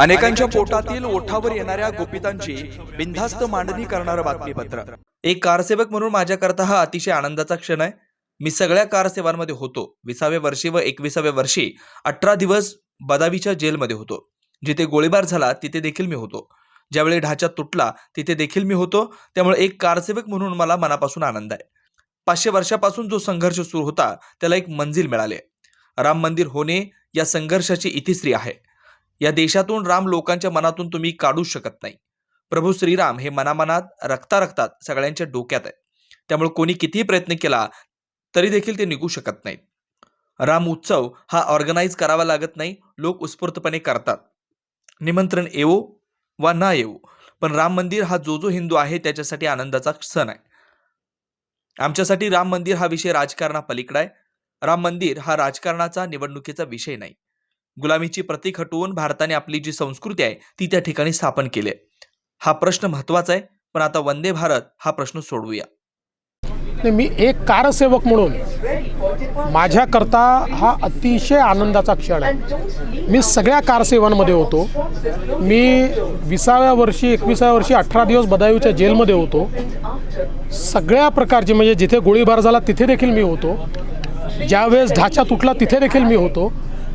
अनेकांच्या पोटातील ओठावर येणाऱ्या गोपितांची बिनधास्त मांडणी करणारं बातमीपत्र. एक कारसेवक म्हणून माझ्याकरता हा अतिशय आनंदाचा क्षण आहे. मी सगळ्या कारसेवांमध्ये होतो. विसाव्या वर्षी व एकविसाव्या वर्षी अठरा दिवस बदावीच्या जेलमध्ये होतो. जिथे गोळीबार झाला तिथे देखील मी होतो. ज्यावेळी ढाचा तुटला तिथे देखील मी होतो. त्यामुळे एक कारसेवक म्हणून मला मनापासून आनंद आहे. पाचशे वर्षापासून जो संघर्ष सुरू होता त्याला एक मंजिल मिळाले. राम मंदिर होणे या संघर्षाची इतिश्री आहे. या देशातून राम लोकांच्या मनातून तुम्ही काढूच शकत नाही. प्रभू श्रीराम हे मनामनात रक्ता रक्तात सगळ्यांच्या डोक्यात आहे त्यामुळे कोणी कितीही प्रयत्न केला तरी देखील ते निघू शकत नाहीत. राम उत्सव हा ऑर्गनाईज करावा लागत नाही लोक उत्स्फूर्तपणे करतात. निमंत्रण येवो वा ना येवो पण राम मंदिर हा जो जो हिंदू आहे त्याच्यासाठी आनंदाचा सण आहे. आमच्यासाठी राम मंदिर हा विषय राजकारणापलीकडे आहे. राम मंदिर हा राजकारणाचा निवडणुकीचा विषय नाही. गुलामीची प्रतीक हटवून भारताने आपली जी संस्कृती आहे ती त्या ठिकाणी स्थापन केली. आहे हा प्रश्न महत्त्वाचा आहे पण आता वंदे भारत हा प्रश्न सोडवूया. मी एक कारसेवक म्हणून माझ्याकरता हा अतिशय आनंदाचा क्षण आहे. मी सगळ्या कारसेवांमध्ये होतो. मी विसाव्या वर्षी एकविसाव्या वर्षी अठरा दिवस बदायूच्या जेलमध्ये होतो. सगळ्या प्रकारचे म्हणजे जिथे गोळीबार झाला तिथे देखील मी होतो. ज्यावेळेस ढाचा तुटला तिथे देखील मी होतो.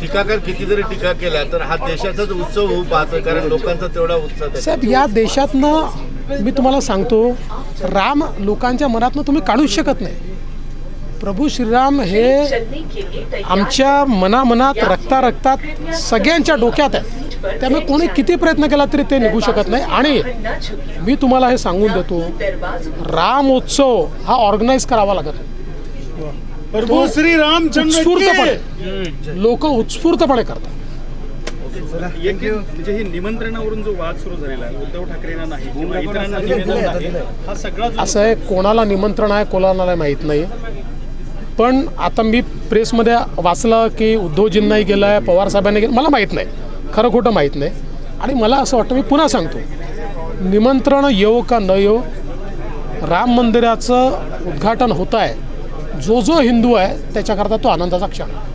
टीकाकार किती जरी टीका केला तर हा देशाचाच उत्सव होऊ पाहतो कारण लोकांचा तेवढा उत्साह साहेब या देशातनं मी तुम्हाला सांगतो राम लोकांच्या मनातनं तुम्ही काढूच शकत नाही. प्रभू श्रीराम हे आमच्या मनामनात रक्ता रक्तात सगळ्यांच्या डोक्यात आहे त्यामुळे कोणी किती प्रयत्न केला तरी ते निघू शकत नाही. आणि मी तुम्हाला हे सांगून देतो राम उत्सव हा ऑर्गनाईज करावा लागत नाही. प्रभू श्री रामचंद्र उत्स्फूर्तपणे. लोक उत्स्फूर्तपणे करतात. एक म्हणजे ही निमंत्रणावरून जो वाद सुरू झालेला आहे उद्धव ठाकरेंना नाही किंवा इतरांना निवेदन नाही हा सगळा जो असं आहे कोणाला निमंत्रण आहे कोणाला माहीत नाही पण आता मी प्रेसमध्ये वाचलं की उद्धवजींनाही गेलं आहे पवार साहेबांनी गेलं मला माहीत नाही. खरं खोटं माहीत नाही. आणि मला असं वाटतं मी पुन्हा सांगतो निमंत्रण येवो का न येवो राम मंदिराचं उद्घाटन होत आहे. जो जो हिंदू आहे त्याच्याकरता तो आनंदाचा क्षण आहे.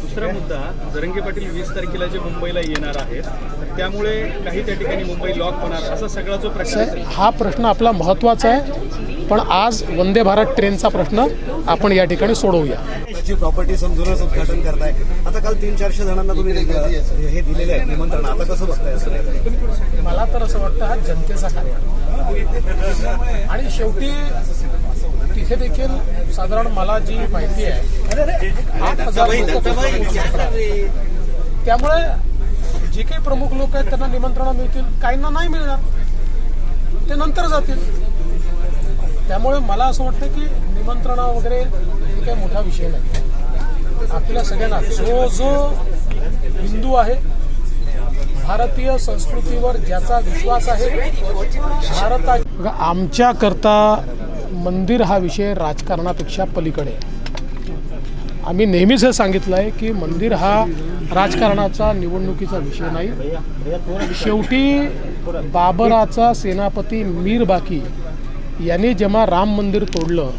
दुसरा मुद्दा जरंगे पाटील वीस तारखेला जे मुंबईला येणार आहेत त्यामुळे काही त्या ठिकाणी मुंबई लॉक होणार असा सगळा जो साहेब, हा प्रश्न आपला महत्त्वाचा आहे पण आज वंदे भारत ट्रेनचा प्रश्न आपण या ठिकाणी सोडवूया. त्याची प्रॉपर्टी समजूनच उद्घाटन करताय. आता काल तीन चारशे जणांना तुम्ही हे हे दिलेलं आहे निमंत्रण. आता कसं बघताय असं? मला तर असं वाटतं हा जनतेचा कार्यक्रम आणि शेवटी तिथे देखील साधारण मला जी माहिती आहे आठ हजार. त्यामुळे जे काही प्रमुख लोक आहेत त्यांना निमंत्रणं मिळतील काहींना नाही मिळणार ते नंतर जातील. त्यामुळे मला असं वाटतं की निमंत्रणं वगैरे हे काही मोठा विषय नाही. आपल्या सगळ्यांना जो जो हिंदू आहे भारतीय संस्कृतीवर ज्याचा विश्वास आहे भारता बघा, आमच्याकरता मंदिर हा विषय राजकारणापेक्षा पलीकडे आम्ही नेहमीच हे सांगितलं आहे की मंदिर हा राजकारणाचा निवडणुकीचा विषय नाही. शेवटी बाबराचा सेनापती मीर बाकी यांनी जेव्हा राम मंदिर तोडलं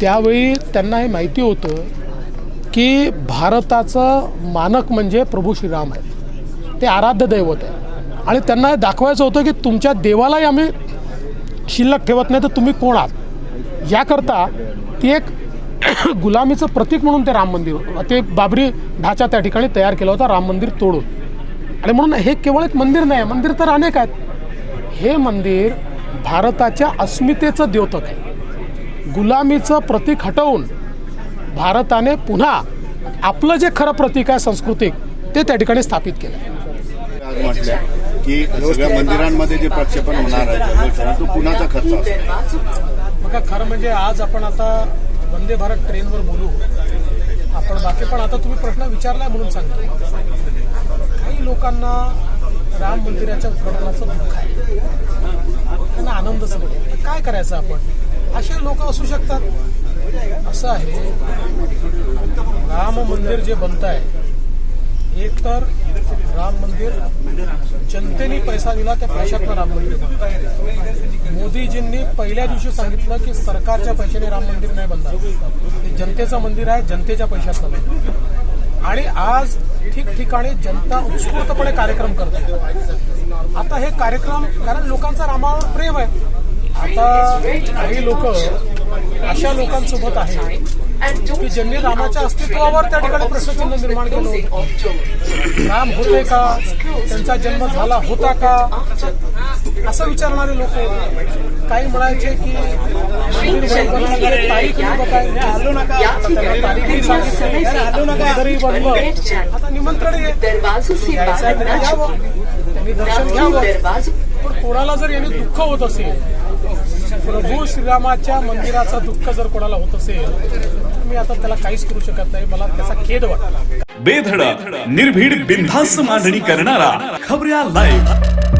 त्यावेळी त्यांना हे माहिती होतं की भारताचं मानक म्हणजे प्रभू श्रीराम आहे ते आराध्य दैवत आहे आणि त्यांना हे दाखवायचं होतं की तुमच्या देवालाही आम्ही शिल्लक ठेवत नाही तर तुम्ही कोण आहात? याकरता ती एक गुलामीचं प्रतीक म्हणून ते राम मंदिर ते बाबरी ढाचा त्या ठिकाणी तयार केला होता राम मंदिर तोडून. आणि म्हणून हे केवळ एक मंदिर नाही मंदिर तर अनेक आहेत. हे मंदिर भारताच्या अस्मितेचं द्योतक आहे. गुलामीचं प्रतीक हटवून भारताने पुन्हा आपलं जे खरं प्रतीक आहे सांस्कृतिक ते त्या ठिकाणी स्थापित केलं. की सगळ्या मंदिरांमध्ये जे प्रक्षेपण होणार आहे तो खर्च का खरं म्हणजे आज आपण आता वंदे भारत ट्रेनवर बोलू? आपण बाकी पण आता तुम्ही प्रश्न विचारलाय म्हणून सांगतो. काही लोकांना राम मंदिराच्या उद्घाटनाचं दुःख आहे. त्यांना आनंदच नाही. काय करायचं आपण? असे लोक असू शकतात. असं आहे. राम मंदिर जे बनत आहे एक तर राम मंदिर जनतेने पैसा दिला त्या पैशातलं राम मंदिर मोदीजींनी पहिल्या दिवशी सांगितलं की सरकारच्या पैशाने राम मंदिर नाही बनणार. हे जनतेचं मंदिर आहे जनतेच्या पैशातलं नाही आणि आज ठिकठिकाणी जनता उत्स्फूर्तपणे कार्यक्रम करते. आता हे कार्यक्रम कारण लोकांचा रामावर प्रेम आहे. आता काही लोक अशा लोकांसोबत आहेत की ज्यांनी रामाच्या अस्तित्वावर त्या ठिकाणी प्रश्नचिन्ह निर्माण केलं होतं. राम होते का? त्यांचा जन्म झाला होता का? असं विचारणारे लोक काही म्हणायचे की तारीख आता निमंत्रण आहे. दरवाजों से यायचं आहे बाहर त्यांनी ना जाओ यावं त्यांनी दर्शन घ्यावं पण कोणाला जर याने दुःख होत असेल प्रभू श्रीरामाच्या मंदिराचं दुःख जर कोणाला होत असेल तर मी आता त्याला काहीच करू शकत नाही. मला त्याचा खेद वाटतो. बेधडक निर्भीड बिनधास्त मांडणी करणारा खबऱ्या लाईव्ह